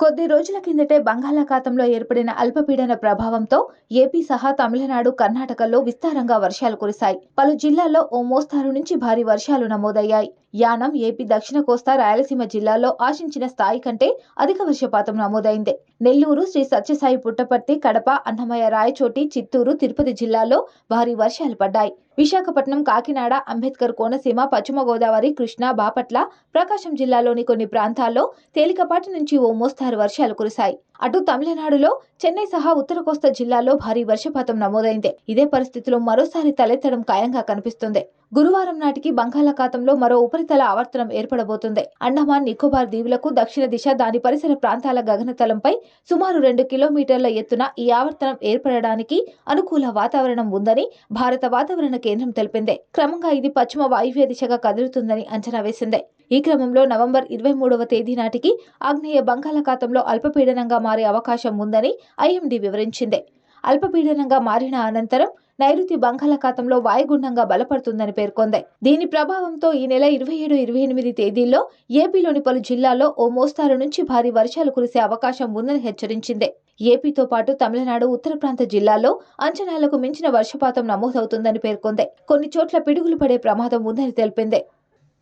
కొద్ది రోజుల కిందటే బంగాళాఖాతంలో ఏర్పడిన అల్పపీడన ప్రభావంతో ఏపీ సహా తమిళనాడు కర్ణాటకల్లో విస్తారంగా వర్షాలు కురిశాయి. పలు జిల్లాల్లో ఓ మోస్తారు నుంచి భారీ వర్షాలు నమోదయ్యాయి. యానం ఏపీ దక్షిణ కోస్తా రాయలసీమ జిల్లాల్లో ఆశించిన స్థాయి కంటే అధిక వర్షపాతం నమోదైంది. నెల్లూరు శ్రీ సత్యసాయి పుట్టపర్తి కడప అన్నమయ్య రాయచోటి చిత్తూరు తిరుపతి జిల్లాల్లో భారీ వర్షాలు పడ్డాయి. విశాఖపట్నం కాకినాడ అంబేద్కర్ కోనసీమ పశ్చిమ గోదావరి కృష్ణా బాపట్ల ప్రకాశం జిల్లాలోని కొన్ని ప్రాంతాల్లో తేలికపాటి నుంచి ఓ మోస్తారు వర్షాలు కురిశాయి. అటు తమిళనాడులో చెన్నై సహా ఉత్తర కోస్తా జిల్లాలో భారీ వర్షపాతం నమోదైంది. ఇదే పరిస్థితిలో మరోసారి తలెత్తడం ఖాయంగా కనిపిస్తుంది. గురువారం నాటికి బంగాళాఖాతంలో మరో ఉపరితల ఆవర్తనం ఏర్పడబోతుంది. అండమాన్ నికోబార్ దీవులకు దక్షిణ దిశ దాని పరిసర ప్రాంతాల గగనతలంపై సుమారు రెండు కిలోమీటర్ల ఎత్తున ఈ ఆవర్తనం ఏర్పడడానికి అనుకూల వాతావరణం ఉందని భారత వాతావరణ కేంద్రం తెలిపింది. క్రమంగా ఇది పశ్చిమ వాయువ్య దిశగా కదులుతుందని అంచనా వేసింది. ఈ క్రమంలో నవంబర్ ఇరవై మూడవ తేదీ నాటికి ఆగ్నేయ బంగాళాఖాతంలో అల్పపీడనంగా మారే అవకాశం ఉందని ఐఎండీ వివరించింది. అల్పపీడనంగా మారిన అనంతరం నైరుతి బంగాళాఖాతంలో వాయుగుండంగా బలపడుతుందని పేర్కొంది. దీని ప్రభావంతో ఈ నెల ఇరవై ఏడు ఇరవై ఎనిమిది తేదీల్లో ఏపీలోని పలు జిల్లాల్లో ఓ మోస్తారు నుంచి భారీ వర్షాలు కురిసే అవకాశం ఉందని హెచ్చరించింది. ఏపీతో పాటు తమిళనాడు ఉత్తర ప్రాంత జిల్లాల్లో అంచనాలకు మించిన వర్షపాతం నమోదవుతుందని పేర్కొంది. కొన్ని చోట్ల పిడుగులు పడే ప్రమాదం ఉందని తెలిపింది.